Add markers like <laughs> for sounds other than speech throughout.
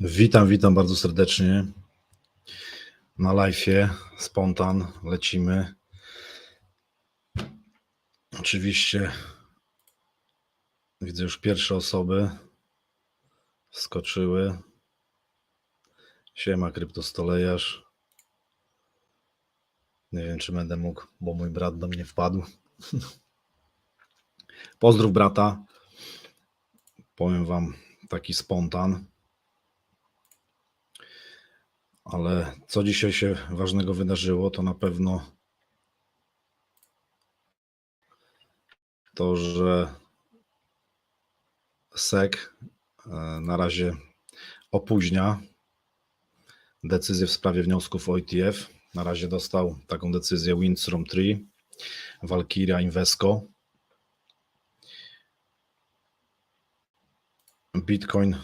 Witam, witam bardzo serdecznie na live'ie. Spontan, lecimy. Oczywiście widzę już pierwsze osoby wskoczyły. Siema, kryptostolejarz. Nie wiem, czy będę mógł, bo mój brat do mnie wpadł. <laughs> Pozdrów brata. Powiem wam taki spontan. Ale co dzisiaj się ważnego wydarzyło, to na pewno to, że SEC e, na razie opóźnia decyzję w sprawie wniosków o ETF. Na razie dostał taką decyzję Windstrom 3, Valkyria Invesco. Bitcoin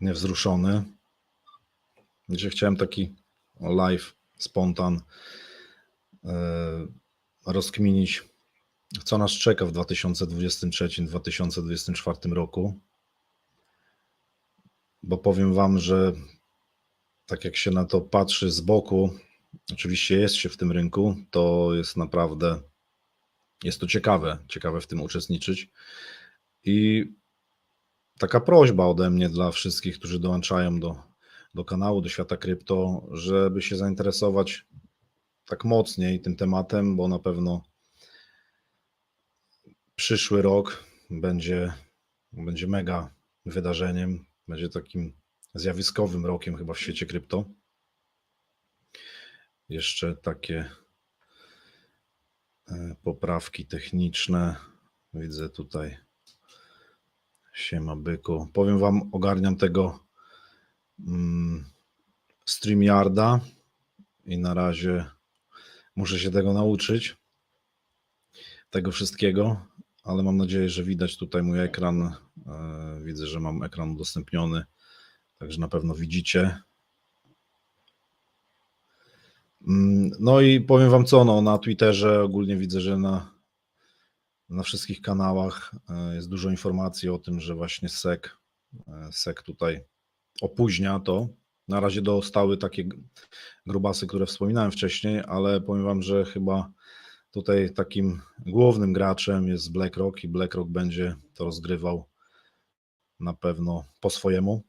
niewzruszony. Dzisiaj chciałem taki live, spontan e, rozkminić, co nas czeka w 2023-2024 roku. Bo powiem Wam, że tak jak się na to patrzy z boku, oczywiście jest się w tym rynku, to jest naprawdę, jest to ciekawe, ciekawe w tym uczestniczyć. I taka prośba ode mnie dla wszystkich, którzy dołączają do, do kanału, do świata krypto, żeby się zainteresować tak mocniej tym tematem, bo na pewno przyszły rok będzie, będzie mega wydarzeniem, będzie takim zjawiskowym rokiem chyba w świecie krypto. Jeszcze takie e, poprawki techniczne. Widzę tutaj. Siema byku. Powiem wam, ogarniam tego StreamYarda i na razie muszę się tego nauczyć. Tego wszystkiego, ale mam nadzieję, że widać tutaj mój ekran. E, Widzę, że mam ekran udostępniony, także na pewno widzicie. Mm, No i powiem wam co, no, na Twitterze ogólnie widzę, że na, na wszystkich kanałach e, jest dużo informacji o tym, że właśnie SEC, e, SEC tutaj opóźnia to. Na razie dostały takie grubasy, które wspominałem wcześniej, ale powiem wam, że chyba tutaj takim głównym graczem jest BlackRock i BlackRock będzie to rozgrywał na pewno po swojemu.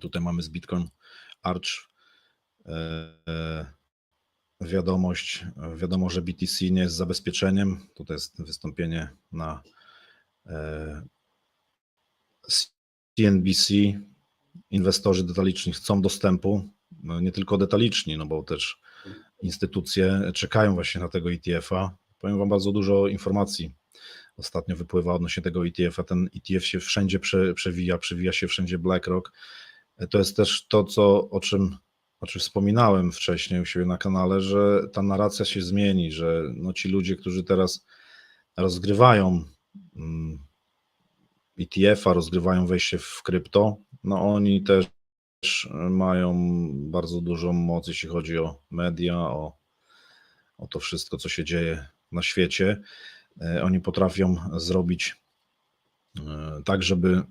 Tutaj mamy z Bitcoin Arch e, e, wiadomość, wiadomo, że BTC nie jest zabezpieczeniem. Tutaj jest wystąpienie na e, CNBC. Inwestorzy detaliczni chcą dostępu, no nie tylko detaliczni, no bo też instytucje czekają właśnie na tego ETF-a. Powiem Wam bardzo dużo informacji ostatnio wypływa odnośnie tego ETF-a. Ten ETF się wszędzie prze, przewija, przewija się wszędzie BlackRock. To jest też to, co, o czym o czym wspominałem wcześniej u siebie na kanale, że ta narracja się zmieni, że no ci ludzie, którzy teraz rozgrywają mm, ETF-a, rozgrywają wejście w krypto, no oni też mają bardzo dużą moc, jeśli chodzi o media, o, o to wszystko, co się dzieje na świecie. E, Oni potrafią zrobić e, tak, żeby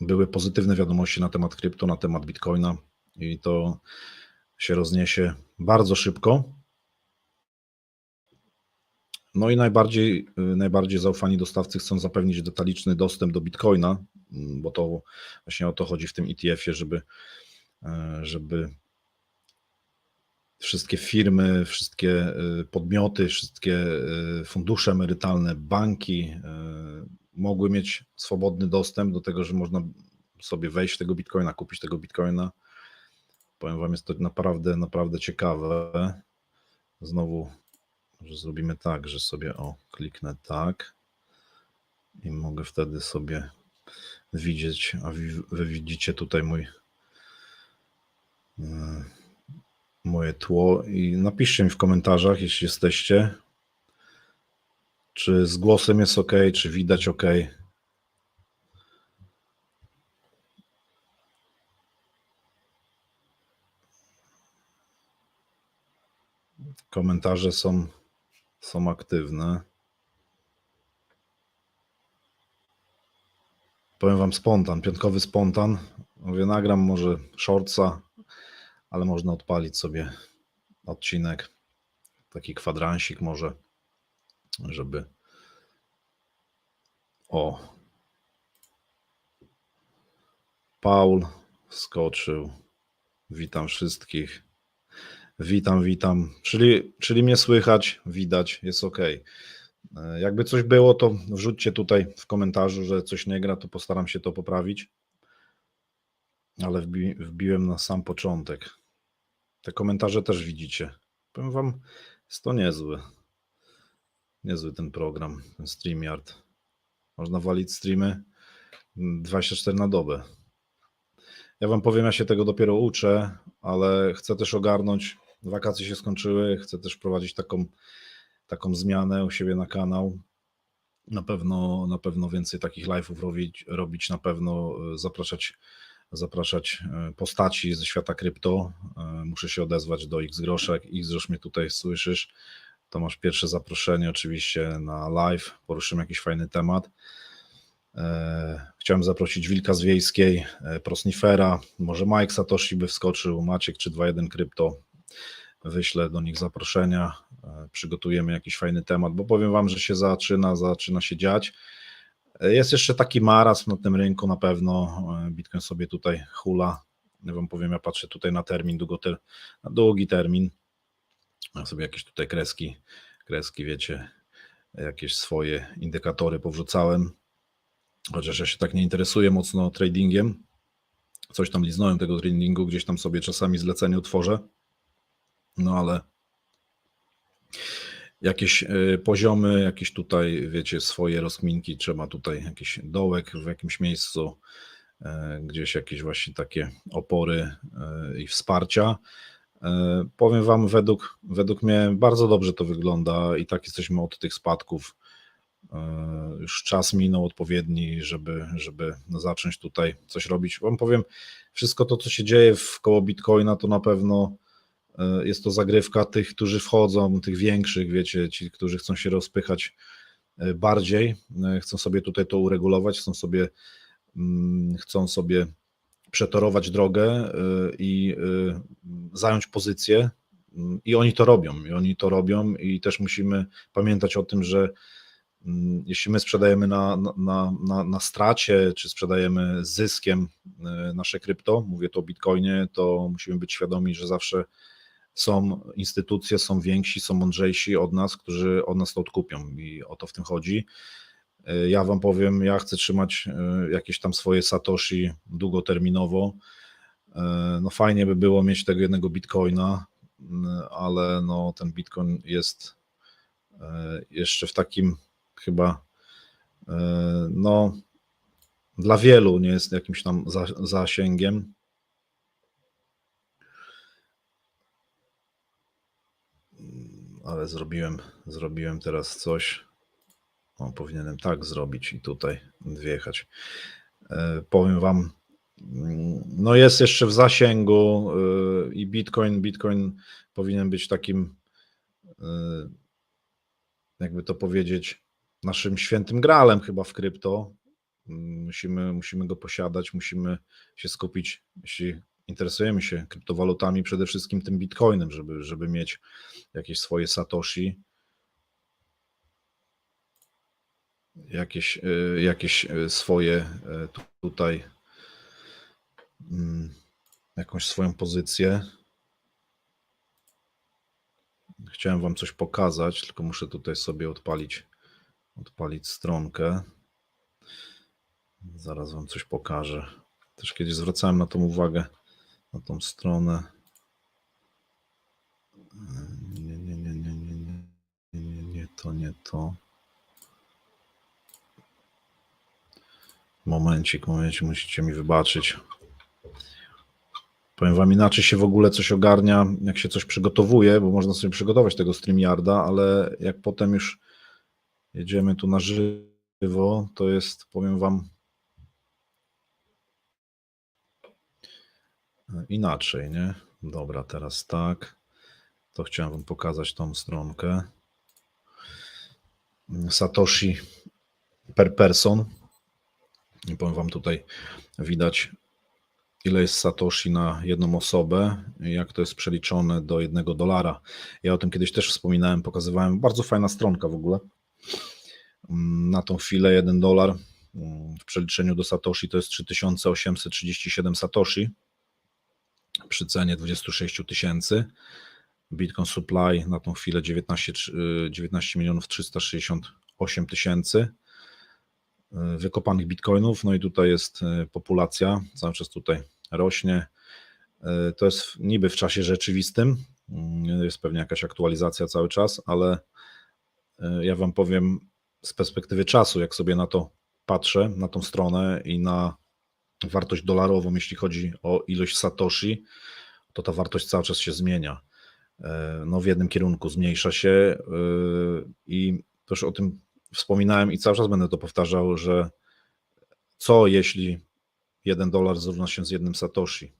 były pozytywne wiadomości na temat krypto, na temat bitcoina i to się rozniesie bardzo szybko. No i najbardziej, y, najbardziej zaufani dostawcy chcą zapewnić detaliczny dostęp do bitcoina, mm, bo to właśnie o to chodzi w tym ETF-ie, żeby, e, żeby wszystkie firmy, wszystkie y, podmioty, wszystkie y, fundusze emerytalne, banki mogły mieć swobodny dostęp do tego, że można sobie wejść w tego bitcoina, kupić tego bitcoina. Powiem Wam, jest to naprawdę, naprawdę ciekawe. Znowu, że zrobimy tak, że sobie o, kliknę tak i mogę wtedy sobie widzieć, a wy widzicie tutaj mój e, moje tło i napiszcie mi w komentarzach, jeśli jesteście, czy z głosem jest ok, czy widać ok. Komentarze są, są aktywne. Powiem Wam spontan, piątkowy spontan. Mówię, nagram może shortsa, ale można odpalić sobie odcinek, taki kwadransik może, żeby o Paul wskoczył. Witam wszystkich. Witam, witam. Czyli, czyli mnie słychać, widać, jest ok. Jakby coś było, to wrzućcie tutaj w komentarzu, że coś nie gra, to postaram się to poprawić. Ale wbi, wbiłem na sam początek. Te komentarze też widzicie. Powiem wam, jest to niezły. Niezły ten program, ten StreamYard. Można walić streamy 24 na dobę. Ja wam powiem, ja się tego dopiero uczę, ale chcę też ogarnąć. Wakacje się skończyły, chcę też prowadzić taką, taką zmianę u siebie na kanał. Na pewno, na pewno więcej takich live'ów robić, robić, na pewno e, zapraszać, zapraszać e, postaci ze świata krypto. E, Muszę się odezwać do X Groszek. X Grosz mnie tutaj słyszysz. To masz pierwsze zaproszenie oczywiście na live. Poruszymy jakiś fajny temat. Chciałem zaprosić Wilka z Wiejskiej, Prosnifera, może Mike Satoshi by wskoczył, Maciek czy 21 Krypto. Wyślę do nich zaproszenia, e, przygotujemy jakiś fajny temat, bo powiem Wam, że się zaczyna, zaczyna się dziać. E, Jest jeszcze taki marazm na tym rynku na pewno, e, Bitcoin sobie tutaj hula. Ja Wam powiem, ja patrzę tutaj na termin, długoter, na długi termin. Ja sobie jakieś tutaj kreski, kreski, wiecie, jakieś swoje indykatory powrzucałem chociaż ja się tak nie interesuję mocno tradingiem. Coś tam liznąłem tego tradingu, gdzieś tam sobie czasami zlecenie utworzę. No ale jakieś y, poziomy, jakieś tutaj, wiecie, swoje rozkminki, trzeba tutaj jakiś dołek w jakimś miejscu, y, gdzieś jakieś właśnie takie opory y, i wsparcia. Powiem Wam, według, według mnie bardzo dobrze to wygląda i tak jesteśmy od tych spadków E, już czas minął odpowiedni, żeby, żeby zacząć tutaj coś robić. Wam powiem, wszystko to, co się dzieje w koło Bitcoina, to na pewno e, jest to zagrywka tych, którzy wchodzą, tych większych, wiecie, ci, którzy chcą się rozpychać e, bardziej, chcą sobie tutaj to uregulować, chcą sobie, mm, chcą sobie przetorować drogę i zająć pozycję. I oni to robią, i oni to robią, i też musimy pamiętać o tym, że Mm, jeśli my sprzedajemy na, na, na, na stracie, czy sprzedajemy z zyskiem e, nasze krypto, mówię tu o Bitcoinie, to musimy być świadomi, że zawsze są instytucje, są więksi, są mądrzejsi od nas, którzy od nas to odkupią i o to w tym chodzi. E, ja Wam powiem, ja chcę trzymać e, jakieś tam swoje Satoshi długoterminowo. No fajnie by było mieć tego jednego Bitcoina, ale no ten Bitcoin jest jeszcze w takim chyba e, no, dla wielu nie jest jakimś tam zasięgiem. Ale zrobiłem, zrobiłem teraz coś. O, powinienem tak zrobić i tutaj wjechać. E, powiem Wam, mm, no jest jeszcze w zasięgu e, i Bitcoin, Bitcoin powinien być takim, jakby to powiedzieć, naszym świętym graalem chyba w krypto. Musimy, musimy go posiadać, musimy się skupić, jeśli interesujemy się kryptowalutami, przede wszystkim tym bitcoinem, żeby, żeby mieć jakieś swoje satoshi, jakieś, e, jakieś e, swoje e, tutaj, mm, jakąś swoją pozycję. Chciałem Wam coś pokazać, tylko muszę tutaj sobie odpalić odpalić stronkę. Zaraz Wam coś pokażę. Też kiedyś zwracałem na tą uwagę, na tą stronę. Nie, nie, nie, nie, nie, nie, nie, nie, nie to, nie to. Momencik, momencik, musicie mi wybaczyć. Powiem Wam, inaczej się w ogóle coś ogarnia, jak się coś przygotowuje, bo można sobie przygotować tego StreamYarda, ale jak potem już jedziemy tu na żywo, to jest, powiem Wam, inaczej, nie? Dobra, teraz tak. To chciałem Wam pokazać tą stronkę. Satoshi per person. I powiem Wam tutaj widać ile jest Satoshi na jedną osobę, jak to jest przeliczone do jednego dolara. Ja o tym kiedyś też wspominałem, pokazywałem. Bardzo fajna stronka w ogóle. Na tą chwilę jeden dolar w przeliczeniu do Satoshi to jest 3837 Satoshi przy cenie 26 tysięcy. Bitcoin supply na tą chwilę 19, trzy- y, 19 milionów 368 tysięcy y, wykopanych bitcoinów. No i tutaj jest y, populacja, cały czas tutaj rośnie. To jest niby w czasie rzeczywistym. Jest pewnie jakaś aktualizacja cały czas, ale ja Wam powiem z perspektywy czasu, jak sobie na to patrzę, na tą stronę i na wartość dolarową, jeśli chodzi o ilość Satoshi, to ta wartość cały czas się zmienia. E, No, w jednym kierunku zmniejsza się yy, i też o tym wspominałem i cały czas będę to powtarzał, że co jeśli jeden dolar zrówna się z jednym Satoshi?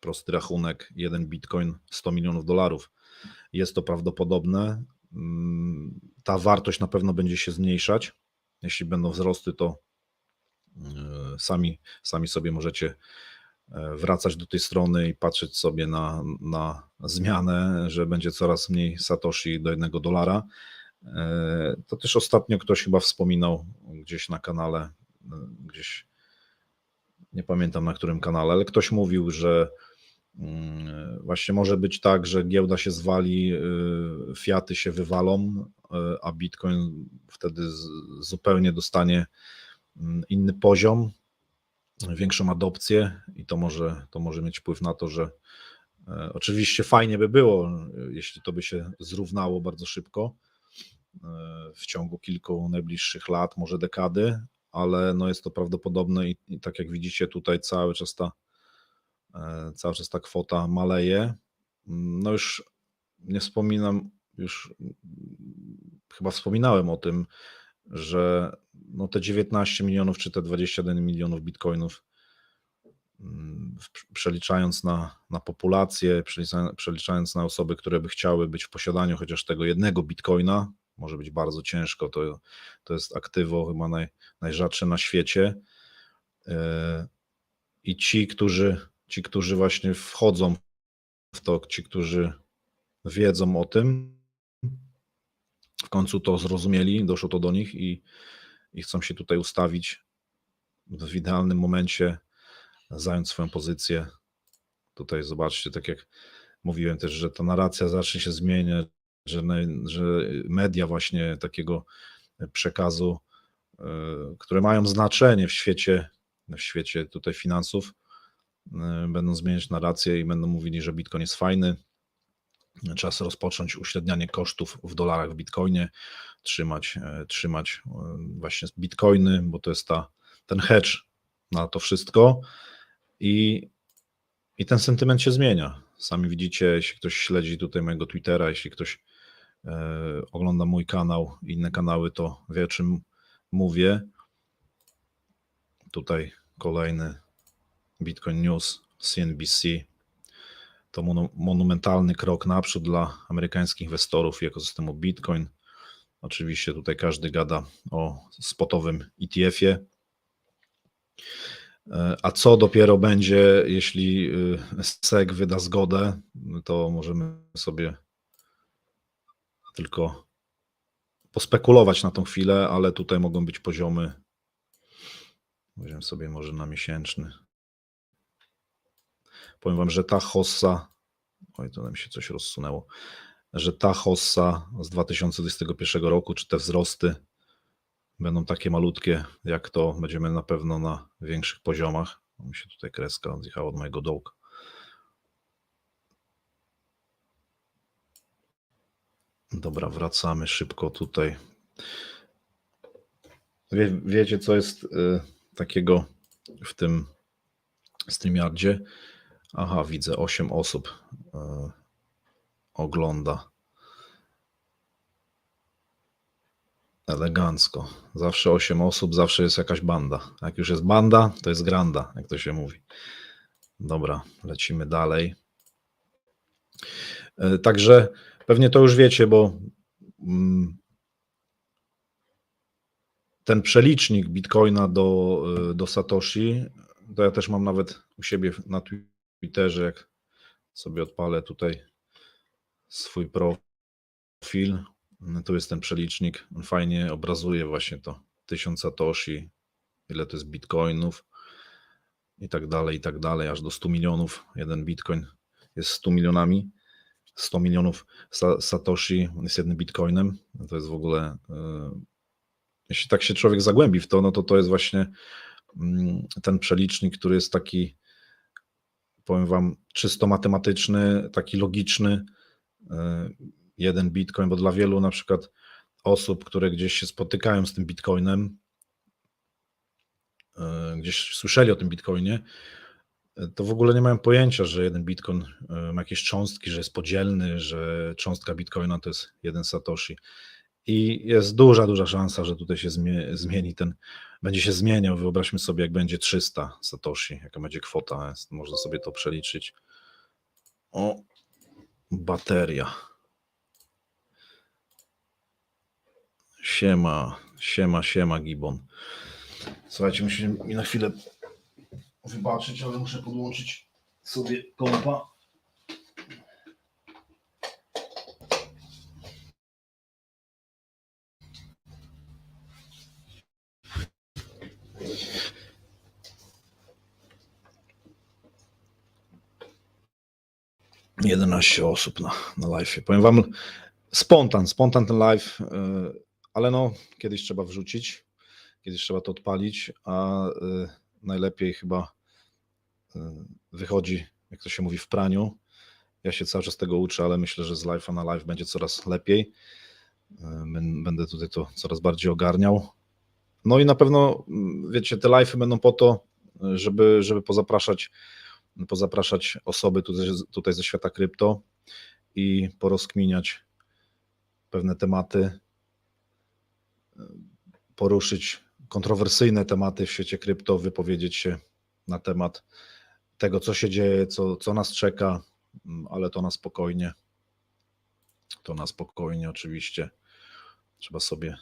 Prosty rachunek, jeden bitcoin 100 milionów dolarów. Jest to prawdopodobne. Mm, Ta wartość na pewno będzie się zmniejszać. Jeśli będą wzrosty, to sami, sami sobie możecie e, wracać do tej strony i patrzeć sobie na, na zmianę, że będzie coraz mniej Satoshi do jednego dolara. E, To też ostatnio ktoś chyba wspominał gdzieś na kanale, e, gdzieś nie pamiętam na którym kanale, ale ktoś mówił, że mm, właśnie może być tak, że giełda się zwali, fiaty się wywalą, a Bitcoin wtedy zupełnie dostanie inny poziom, większą adopcję i to może, to może mieć wpływ na to, że e, oczywiście fajnie by było, jeśli to by się zrównało bardzo szybko e, w ciągu kilku najbliższych lat, może dekady, ale no jest to prawdopodobne i, i tak jak widzicie tutaj cały czas ta e, cały czas ta kwota maleje. Mm, No już nie wspominam, już mm, chyba wspominałem o tym, że no te 19 milionów czy te 21 milionów bitcoinów mm, przeliczając na, na populację, przelicza- przeliczając na osoby, które by chciały być w posiadaniu chociaż tego jednego bitcoina, może być bardzo ciężko, to, to jest aktywo chyba naj, najrzadsze na świecie. E, I ci, którzy, ci, którzy właśnie wchodzą w to, ci, którzy wiedzą o tym, w końcu to zrozumieli, doszło to do nich i, i chcą się tutaj ustawić w idealnym momencie, zająć swoją pozycję. Tutaj zobaczcie, tak jak mówiłem też, że ta narracja zacznie się zmieniać, że, że media właśnie takiego przekazu, y, które mają znaczenie w świecie, w świecie tutaj finansów, y, będą zmieniać narrację i będą mówili, że Bitcoin jest fajny. Czas rozpocząć uśrednianie kosztów w dolarach w Bitcoinie, trzymać, e, trzymać e, właśnie Bitcoiny, bo to jest ta, ten hedge na to wszystko i, i ten sentyment się zmienia. Sami widzicie, jeśli ktoś śledzi tutaj mojego Twittera, jeśli ktoś e, ogląda mój kanał, inne kanały, to wie o czym mówię. Tutaj kolejny Bitcoin News, CNBC. To monu- monumentalny krok naprzód dla amerykańskich inwestorów i ekosystemu Bitcoin. Oczywiście tutaj każdy gada o spotowym ETF-ie. E, A co dopiero będzie, jeśli y, SEC wyda zgodę, to możemy sobie tylko pospekulować na tą chwilę, ale tutaj mogą być poziomy. Weźmiemy sobie może na miesięczny. Powiem Wam, że ta hossa, oj, to nam się coś rozsunęło, że ta hossa z 2021 roku, czy te wzrosty będą takie malutkie, jak to będziemy na pewno na większych poziomach. Mi się tutaj kreska odjechała od mojego dołka. Dobra, wracamy szybko tutaj. Wie, wiecie, co jest y, takiego w tym StreamYardzie? Aha, widzę, 8 osób y, ogląda. Elegancko. Zawsze 8 osób, zawsze jest jakaś banda. Jak już jest banda, to jest granda, jak to się mówi. Dobra, lecimy dalej. E, Także pewnie to już wiecie, bo mm, ten przelicznik Bitcoina do, e, do Satoshi to ja też mam nawet u siebie na Twitterze, jak sobie odpalę tutaj swój profil, no tu jest ten przelicznik, on fajnie obrazuje właśnie to 1000 satoshi, ile to jest bitcoinów i tak dalej, i tak dalej, aż do 100 milionów. Jeden bitcoin jest 100 milionami. 100 milionów sa- satoshi jest jednym bitcoinem. No To jest w ogóle, yy, jeśli tak się człowiek zagłębi w to, no to to jest właśnie mm, ten przelicznik, który jest taki, powiem wam, czysto matematyczny, taki logiczny. Yy, Jeden bitcoin, bo dla wielu na przykład osób, które gdzieś się spotykają z tym bitcoinem, e, gdzieś słyszeli o tym bitcoinie, e, to w ogóle nie mają pojęcia, że jeden bitcoin e, ma jakieś cząstki, że jest podzielny, że cząstka bitcoina to jest jeden satoshi. I jest duża, duża szansa, że tutaj się zmie- zmieni ten, będzie się zmieniał. Wyobraźmy sobie, jak będzie 300 satoshi, jaka będzie kwota, jest, można sobie to przeliczyć. O, bateria. Siema, siema, siema, Gibon. Słuchajcie, musicie mi na chwilę wybaczyć, ale muszę podłączyć sobie kompa. Jedenaście osób na, na live. Powiem wam, spontan, spontan ten live, yy, ale no, kiedyś trzeba wrzucić, kiedyś trzeba to odpalić, a y, najlepiej chyba y, wychodzi, jak to się mówi, w praniu. Ja się cały czas tego uczę, ale myślę, że z live'a na live będzie coraz lepiej. Y, bę- Będę tutaj to coraz bardziej ogarniał. No i na pewno, mm, wiecie, te live'y będą po to, y, żeby, żeby pozapraszać, pozapraszać osoby tutaj, tutaj ze świata krypto i porozkminiać pewne tematy, poruszyć kontrowersyjne tematy w świecie krypto, wypowiedzieć się na temat tego, co się dzieje, co, co nas czeka, mm, ale to na spokojnie. To na spokojnie, oczywiście. Trzeba sobie.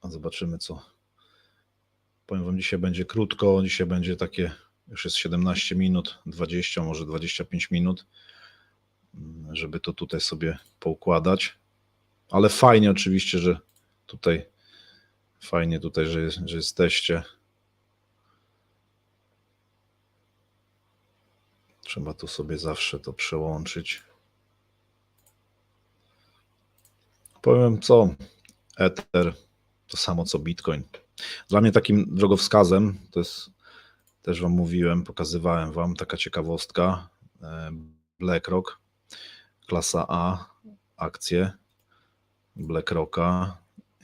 A zobaczymy, co. Powiem Wam, dzisiaj będzie krótko. Dzisiaj będzie takie, już jest 17 minut, 20, może 25 minut, mm, żeby to tutaj sobie poukładać. Ale fajnie, oczywiście, że tutaj Fajnie tutaj, że, że jesteście. Trzeba tu sobie zawsze to przełączyć. Powiem co, Ether to samo co Bitcoin. Dla mnie takim drogowskazem, to jest, też Wam mówiłem, pokazywałem Wam taka ciekawostka, e, BlackRock, klasa A, akcje BlackRocka.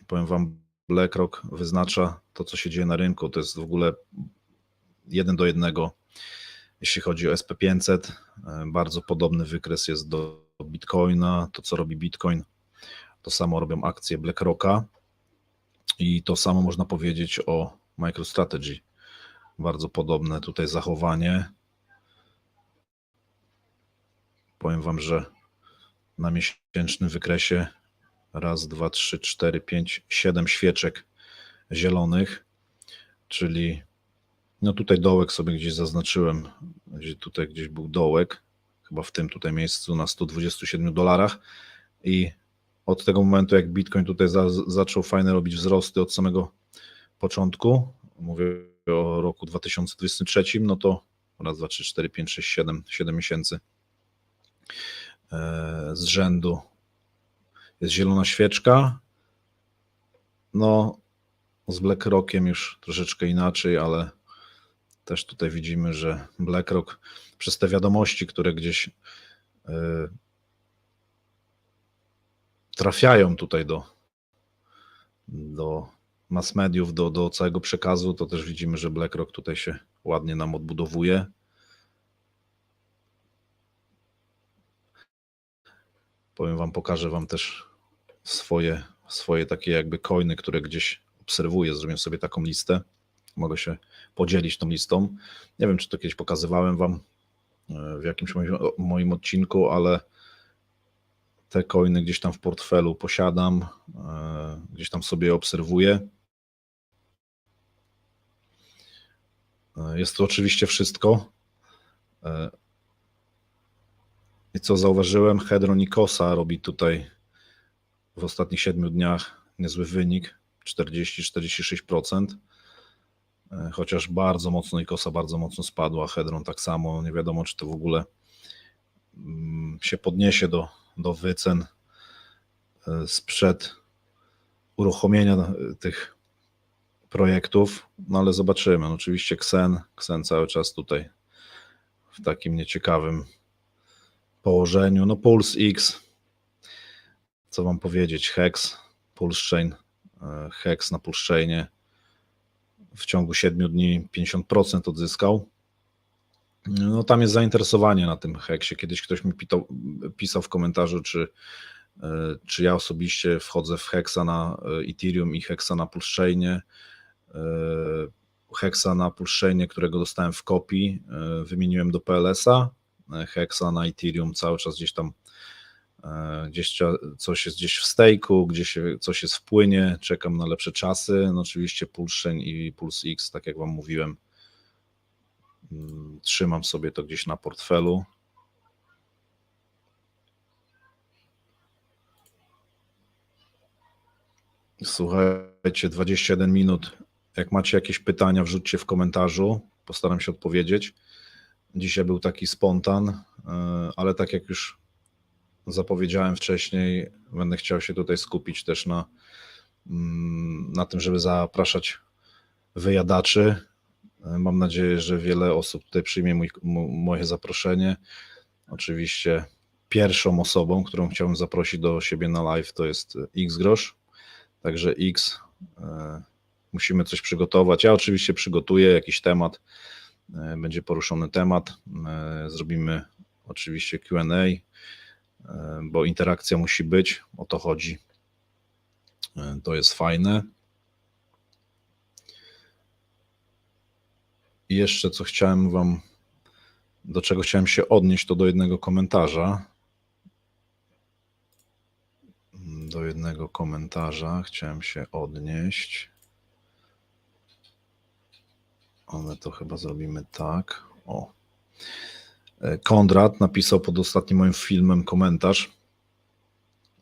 Powiem Wam, BlackRock wyznacza to, co się dzieje na rynku. To jest w ogóle jeden do jednego, jeśli chodzi o SP500. E, Bardzo podobny wykres jest do Bitcoina. To, co robi Bitcoin, to samo robią akcje BlackRocka. I to samo można powiedzieć o MicroStrategy. Bardzo podobne tutaj zachowanie. Powiem Wam, że na miesięcznym wykresie raz, dwa, trzy, cztery, pięć, siedem świeczek zielonych, czyli no tutaj dołek sobie gdzieś zaznaczyłem, gdzie tutaj gdzieś był dołek, chyba w tym tutaj miejscu na 127 dolarach i od tego momentu jak Bitcoin tutaj za, zaczął fajne robić wzrosty od samego początku, mówię o roku 2023, no to raz, dwa, trzy, cztery, pięć, sześć, siedem, siedem miesięcy e, z rzędu jest zielona świeczka. No, z BlackRockiem już troszeczkę inaczej, ale też tutaj widzimy, że BlackRock przez te wiadomości, które gdzieś y, trafiają tutaj do, do mass mediów, do, do całego przekazu, to też widzimy, że BlackRock tutaj się ładnie nam odbudowuje. Powiem Wam, pokażę Wam też swoje, swoje takie jakby coiny, które gdzieś obserwuję. Zrobię sobie taką listę. Mogę się podzielić tą listą. Nie wiem, czy to kiedyś pokazywałem Wam e, w jakimś moim, moim odcinku, ale te coiny gdzieś tam w portfelu posiadam, e, gdzieś tam sobie obserwuję. Jest to oczywiście wszystko. E, I co zauważyłem, Hedron Nikosa robi tutaj w ostatnich 7 dniach niezły wynik 40-46%. E, Chociaż bardzo mocno Nikosa bardzo mocno spadła, Hedron tak samo. Nie wiadomo, czy to w ogóle mm, się podniesie do, do wycen e, sprzed uruchomienia e, tych projektów, no ale zobaczymy. No oczywiście Xen, Xen cały czas tutaj w takim nieciekawym położeniu. No Pulse X, co wam powiedzieć, Hex, Pulse Chain, e, Hex na Pulse Chainie w ciągu 7 dni 50% odzyskał. No tam jest zainteresowanie na tym Hexie. Kiedyś ktoś mi pitał, pisał w komentarzu, czy, e, czy ja osobiście wchodzę w Hexa na e, Ethereum i Hexa na Pulse E, Hexa na Pulse Chainie, którego dostałem w kopii, e, wymieniłem do PLS-a. E, Hexa na Ethereum cały czas gdzieś tam gdzieś coś jest gdzieś w stake'u, gdzieś coś jest w płynie, czekam na lepsze czasy. No oczywiście Pulse Chain i Pulse X, tak jak wam mówiłem, mm, trzymam sobie to gdzieś na portfelu. Słuchajcie, 21 minut. Jak macie jakieś pytania, wrzućcie w komentarzu. Postaram się odpowiedzieć. Dzisiaj był taki spontan, e, ale tak jak już zapowiedziałem wcześniej, będę chciał się tutaj skupić też na, mm, na tym, żeby zapraszać wyjadaczy. E, Mam nadzieję, że wiele osób tutaj przyjmie mój, mo- moje zaproszenie. Oczywiście pierwszą osobą, którą chciałbym zaprosić do siebie na live, to jest X Grosz. Także X, e, musimy coś przygotować. Ja oczywiście przygotuję jakiś temat, e, będzie poruszony temat. e, Zrobimy oczywiście QA, e, bo interakcja musi być, o to chodzi. To jest fajne. I jeszcze co chciałem Wam, do czego chciałem się odnieść, to do jednego komentarza. Do jednego komentarza chciałem się odnieść. Ale to chyba zrobimy tak. O. E, Konrad napisał pod ostatnim moim filmem komentarz.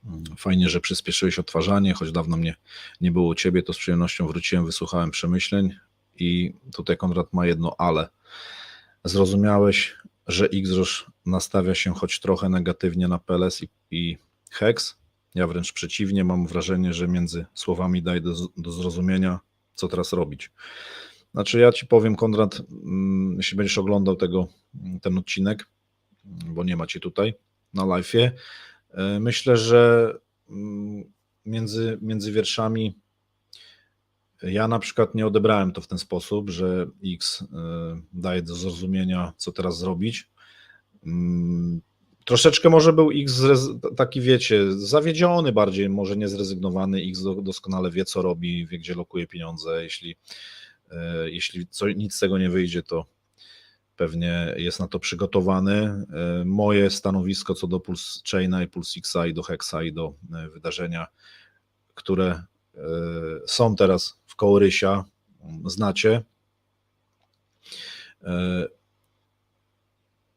Mm, Fajnie, że przyspieszyłeś odtwarzanie, choć dawno mnie nie było u ciebie, to z przyjemnością wróciłem, wysłuchałem przemyśleń i tutaj Konrad ma jedno ale. Zrozumiałeś, że Xrosz nastawia się choć trochę negatywnie na PLS i, i Hex? Ja wręcz przeciwnie, mam wrażenie, że między słowami daje do, do zrozumienia, co teraz robić. Znaczy, ja ci powiem, Konrad, mm, jeśli będziesz oglądał tego, ten odcinek, bo nie ma cię tutaj na live'ie, e, myślę, że mm, między, między wierszami ja na przykład nie odebrałem to w ten sposób, że X y, daje do zrozumienia, co teraz zrobić. Mm, Troszeczkę może był X taki, wiecie, zawiedziony bardziej, może nie zrezygnowany. X do- doskonale wie, co robi, wie, gdzie lokuje pieniądze. Jeśli, jeśli co, nic z tego nie wyjdzie, to pewnie jest na to przygotowany. Y, Moje stanowisko co do Pulse Chaina i Pulse Xa i do Hexa i do y, wydarzenia, które są teraz w kołorysia, znacie.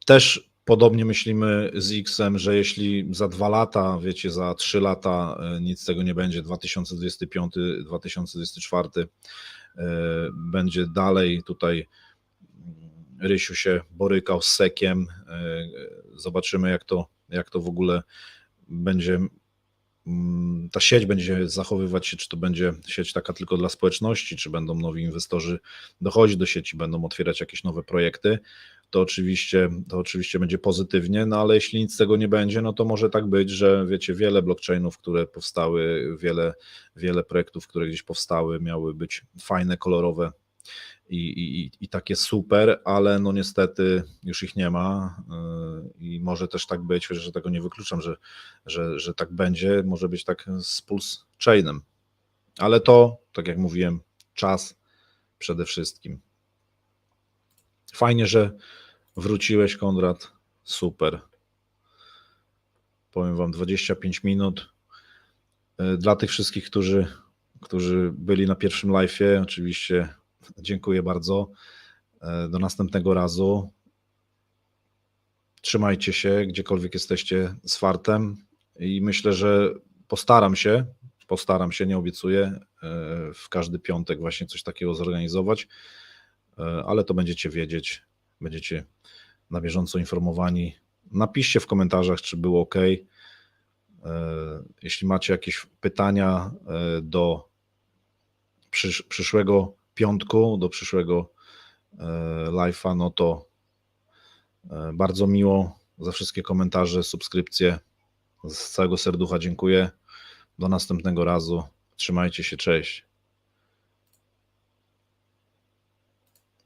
Też podobnie myślimy z X-em, że jeśli za dwa lata, wiecie, za trzy lata nic z tego nie będzie, 2025, 2024 y, będzie dalej tutaj Rysiu się borykał z sekiem. y, Zobaczymy, jak to, jak to w ogóle będzie mm, ta sieć będzie zachowywać się, czy to będzie sieć taka tylko dla społeczności, czy będą nowi inwestorzy dochodzić do sieci, będą otwierać jakieś nowe projekty, to oczywiście, to oczywiście będzie pozytywnie, no ale jeśli nic z tego nie będzie, no to może tak być, że wiecie, wiele blockchainów, które powstały, wiele, wiele projektów, które gdzieś powstały, miały być fajne, kolorowe i, i, i takie super, ale no niestety już ich nie ma yy, i może też tak być, że tego nie wykluczam, że, że, że tak będzie, może być tak z Pulse Chainem, ale to, tak jak mówiłem, czas przede wszystkim. Fajnie, że wróciłeś, Konrad. Super. Powiem Wam 25 minut. E, Dla tych wszystkich, którzy, którzy byli na pierwszym live'ie, oczywiście dziękuję bardzo. E, Do następnego razu. Trzymajcie się, gdziekolwiek jesteście z fartem i myślę, że postaram się, postaram się, nie obiecuję, e, w każdy piątek właśnie coś takiego zorganizować, ale to będziecie wiedzieć, będziecie na bieżąco informowani. Napiszcie w komentarzach, czy było ok. Jeśli macie jakieś pytania e, do przysz, przyszłego piątku, do przyszłego e, live'a, no to e, bardzo miło za wszystkie komentarze, subskrypcje. Z całego serducha dziękuję. Do następnego razu. Trzymajcie się, cześć.